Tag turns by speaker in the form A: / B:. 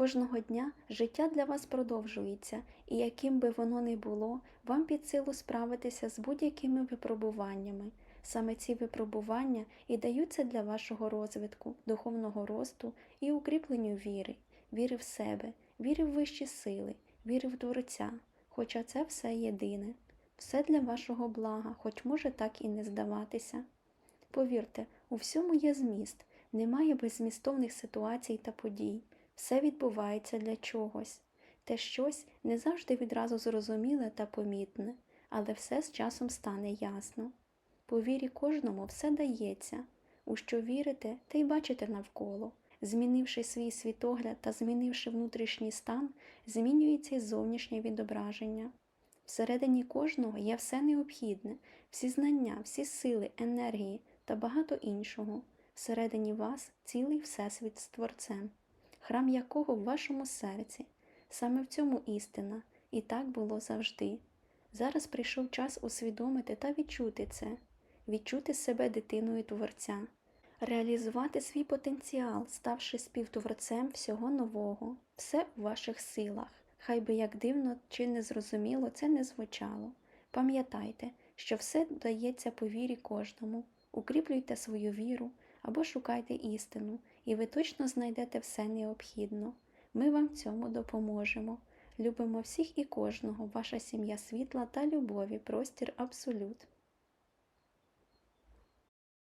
A: Кожного дня життя для вас продовжується, і яким би воно не було, вам під силу справитися з будь-якими випробуваннями. Саме ці випробування і даються для вашого розвитку, духовного росту і укріпленню віри, віри в себе, віри в вищі сили, віри в Творця, хоча це все єдине, все для вашого блага, хоч може так і не здаватися. Повірте, у всьому є зміст, немає беззмістовних ситуацій та подій, все відбувається для чогось. Те щось не завжди відразу зрозуміле та помітне, але все з часом стане ясно. По вірі кожному все дається, у що вірите, те й бачите навколо. Змінивши свій світогляд та змінивши внутрішній стан, змінюється й зовнішнє відображення. Всередині кожного є все необхідне, всі знання, всі сили, енергії та багато іншого. Всередині вас цілий всесвіт з Творцем, храм якого в вашому серці. Саме в цьому істина, і так було завжди. Зараз прийшов час усвідомити та відчути це, відчути себе дитиною Творця, реалізувати свій потенціал, ставши співтворцем всього нового, все у ваших силах. Хай би як дивно чи незрозуміло це не звучало. Пам'ятайте, що все дається по вірі кожному. Укріплюйте свою віру або шукайте істину, і ви точно знайдете все необхідно. Ми вам в цьому допоможемо. Любимо всіх і кожного, ваша сім'я світла та любові, простір абсолют.